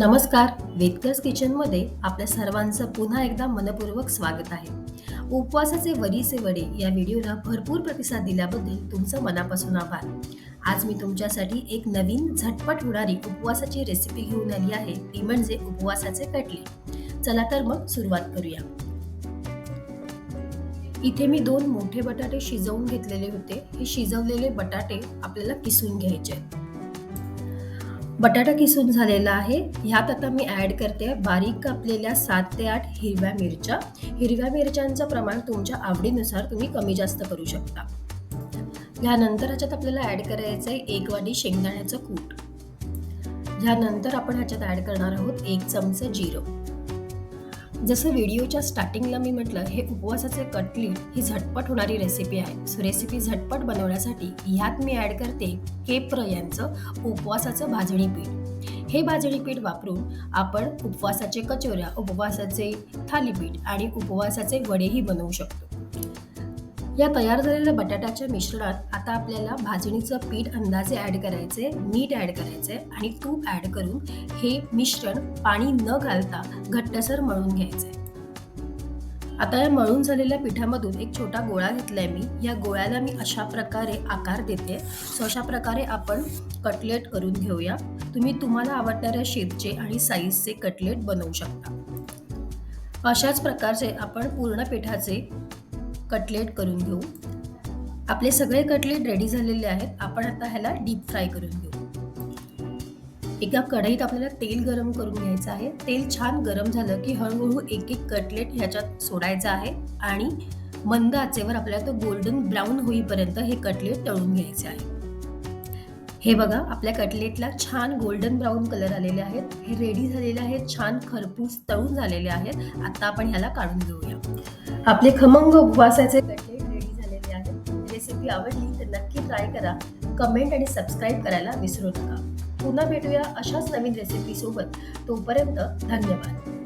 नमस्कार वेदकर्स किचनमध्ये आपल्या सर्वांचं पुन्हा एकदा मनपूर्वक स्वागत आहे. उपवासाचे वरीचे वडे या व्हिडिओला भरपूर प्रतिसाद दिल्याबद्दल तुमचं मनापासून आभार. आज मी तुमच्यासाठी एक नवीन झटपट होणारी उपवासाची रेसिपी घेऊन आली आहे ती म्हणजे उपवासाचे कटले. चला तर मग सुरुवात करूया. इथे मी दोन मोठे बटाटे शिजवून घेतलेले होते. हे शिजवलेले बटाटे आपल्याला किसून घ्यायचे आहेत. बटाटा किसून झालेला आहे. ह्यात आता मी ॲड करते बारीक कापलेल्या सात ते आठ हिरव्या मिरच्या. हिरव्या मिरच्यांचं प्रमाण तुमच्या आवडीनुसार तुम्ही कमी जास्त करू शकता. ह्यानंतर ह्याच्यात आपल्याला ॲड करायचं आहे एक वाटी शेंगदाण्याचं कूट. ह्यानंतर आपण ह्याच्यात ॲड करणार आहोत एक चमचं जिरं. जसं व्हिडिओच्या स्टार्टिंगला मी म्हटलं हे उपवासाचे कटलीट ही झटपट होणारी रेसिपी आहे. सो रेसिपी झटपट बनवण्यासाठी ह्यात मी ॲड करते केप्र यांचं उपवासाचं भाजणी पीठ हे भाजणी पीठ वापरून आपण उपवासाचे कचोऱ्या उपवासाचे थालीपीठ आणि उपवासाचे वडेही बनवू शकतो. या तयार झालेल्या बटाट्याच्या मिश्रणात आता आपल्याला भाजणीचं पीठ अंदाजे ॲड करायचे मीठ ॲड करायचे आणि तूप ॲड करून हे मिश्रण पाणी न घालता घट्टसर मळून घ्यायचे. आता या मळून झालेल्या पिठामधून एक छोटा गोळा घेतलाय मी. या गोळ्याला मी अशा प्रकारे आकार देते. सो अशा प्रकारे आपण कटलेट करून घेऊया. तुम्ही तुम्हाला आवडणाऱ्या शेपचे आणि साईजचे कटलेट बनवू शकता. अशाच प्रकारचे आपण पूर्ण पिठाचे कटलेट करून घेऊ. आपले सगळे कटलेट रेडी झालेले आहेत. आपण आता ह्याला डीप फ्राय करून घेऊ. एका कढईत आपल्याला तेल गरम करून घ्यायचं आहे. तेल छान गरम झालं की हळूहळू एक एक कटलेट ह्याच्यात सोडायचं आहे. आणि मंद आचेवर आपल्याला तो गोल्डन ब्राऊन होईपर्यंत हे कटलेट तळून घ्यायचे आहे. हे बघा आपल्या कटलेटला छान गोल्डन ब्राऊन कलर आलेले आहेत. हे रेडी झालेले आहेत छान खरपूस तळून झालेले आहेत. आता आपण ह्याला काढून घेऊया. आपले खमंग उपवासाचे कटलेट रेडी झालेले आहेत. रेसिपी आवडली तर नक्की ट्राय करा. कमेंट आणि सबस्क्राईब करायला विसरू नका. पुन्हा भेटूया अशाच नवीन रेसिपी सोबत. तोपर्यंत धन्यवाद.